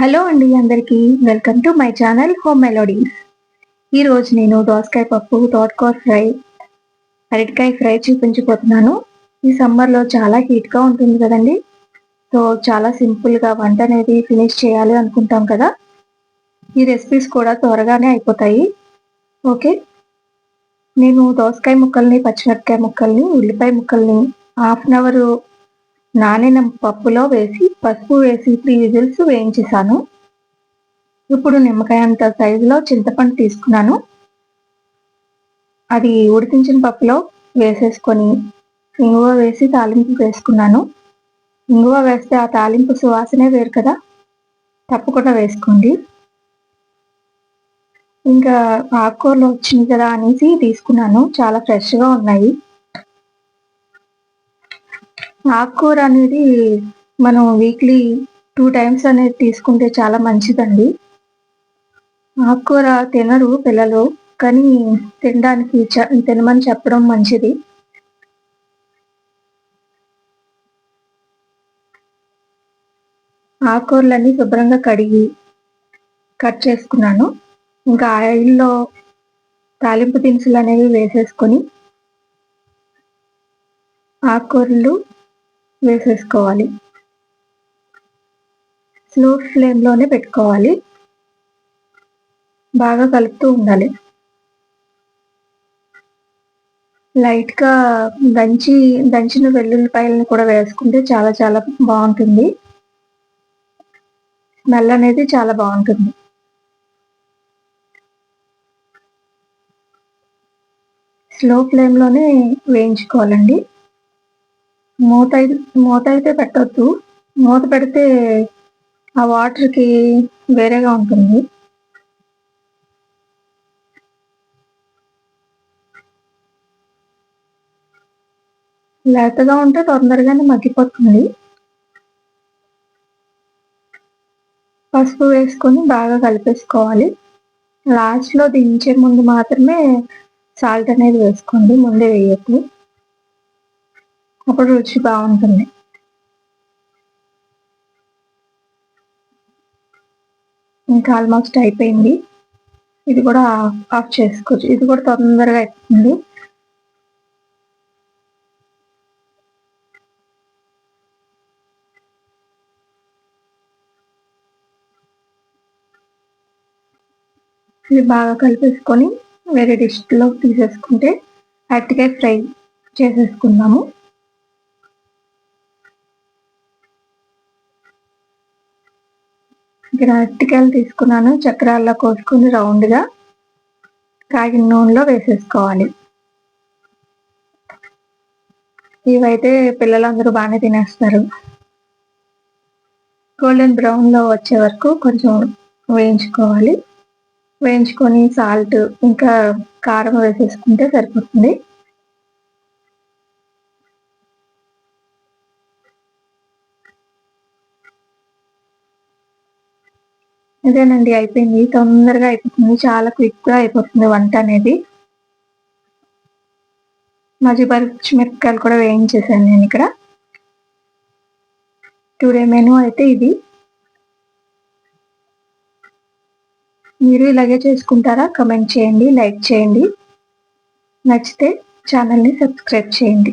Hello అండి అందరికీ. Welcome to my channel home melodies ఈరోజు నేను దోసకాయ పప్పు తోటకూర ఫ్రై అరటికాయ ఫ్రై చూపించబోతున్నాను. ఈ సమ్మర్లో చాలా హీట్గా ఉంటుంది కదండి. సో చాలా సింపుల్గా వంట అనేది ఫినిష్ చేయాలి అనుకుంటాం కదా. ఈ రెసిపీస్ కూడా త్వరగానే అయిపోతాయి. ఓకే నేను దోసకాయ ముక్కల్ని పచ్చిమిరపకాయ ముక్కల్ని ఉల్లిపాయ ముక్కల్ని హాఫ్ అన్ అవర్ నానిన పప్పులో వేసి పసుపు వేసి త్రీ విజిల్స్ వేయించేసాను ఇప్పుడు నిమ్మకాయ అంత సైజులో చింతపండు తీసుకున్నాను. అది ఉడికించిన పప్పులో వేసేసుకొని ఇంగువ వేసి తాలింపు వేసుకున్నాను. ఇంగువ వేస్తే ఆ తాలింపు సువాసనే వేరు కదా. తప్పకుండా వేసుకోండి. ఇంకా ఆకుకూరలు వచ్చింది కదా అనేసి తీసుకున్నాను. చాలా ఫ్రెష్గా ఉన్నాయి. ఆకుకూర అనేది మనం వీక్లీ టూ టైమ్స్ అనేది తీసుకుంటే చాలా మంచిదండి. ఆకుకూర తినరు పిల్లలు కానీ తినడానికి తినమని చెప్పడం మంచిది. ఆకుకూరలన్నీ శుభ్రంగా కడిగి కట్ చేసుకున్నాను. ఇంకా ఆయిల్లో తాలింపు దినుసులు అనేవి వేసేసుకొని ఆకుకూరలు వేసేసుకోవాలి. స్లో ఫ్లేమ్లోనే పెట్టుకోవాలి. బాగా కలుపుతూ ఉండాలి. లైట్గా దంచి దంచిన వెల్లుల్లిపాయలను కూడా వేసుకుంటే చాలా చాలా బాగుంటుంది. స్మెల్ అనేది చాలా బాగుంటుంది. స్లో ఫ్లేమ్లోనే వేయించుకోవాలండి. మూత మూత అయితే పెట్టవద్దు మూత పెడితే ఆ వాటర్కి వేరేగా ఉంటుంది. లేతగా ఉంటే తొందరగానే మగ్గిపోతుంది. పసుపు వేసుకొని బాగా కలిపేసుకోవాలి. లాస్ట్లో దించే ముందు మాత్రమే సాల్ట్ అనేది వేసుకోండి. ముందే వేయద్దు. అప్పుడు రుచి బాగుంటుంది. ఇంకా ఆల్మోస్ట్ అయిపోయింది. ఇది కూడా ఆఫ్ చేసుకోవచ్చు. ఇది కూడా తొందరగా అయిపోతుంది. ఇది బాగా కలిపేసుకొని వేరే డిష్లో తీసేసుకుంటే అరటికాయ ఫ్రై చేసేసుకుందాము. ఇక్కడ అరటికాయలు తీసుకున్నాను చక్రాల్లో కోసుకొని రౌండ్గా కాగిన నూనెలో వేసేసుకోవాలి. ఇవైతే పిల్లలందరూ బాగానే తినేస్తారు. గోల్డెన్ బ్రౌన్లో వచ్చే వరకు కొంచెం వేయించుకోవాలి. వేయించుకొని సాల్ట్ ఇంకా కారం వేసేసుకుంటే సరిపోతుంది. ఇదేనండి అయిపోయింది. తొందరగా అయిపోతుంది. చాలా క్విక్గా అయిపోతుంది వంట అనేది. మజ్జి పచ్చిమిరపకాయలు కూడా వేయించేసాను నేను ఇక్కడ. టుడే మెనూ అయితే ఇది. మీరు ఇలాగే చేసుకుంటారా? కమెంట్ చేయండి లైక్ చేయండి. నచ్చితే ఛానల్ని సబ్స్క్రైబ్ చేయండి.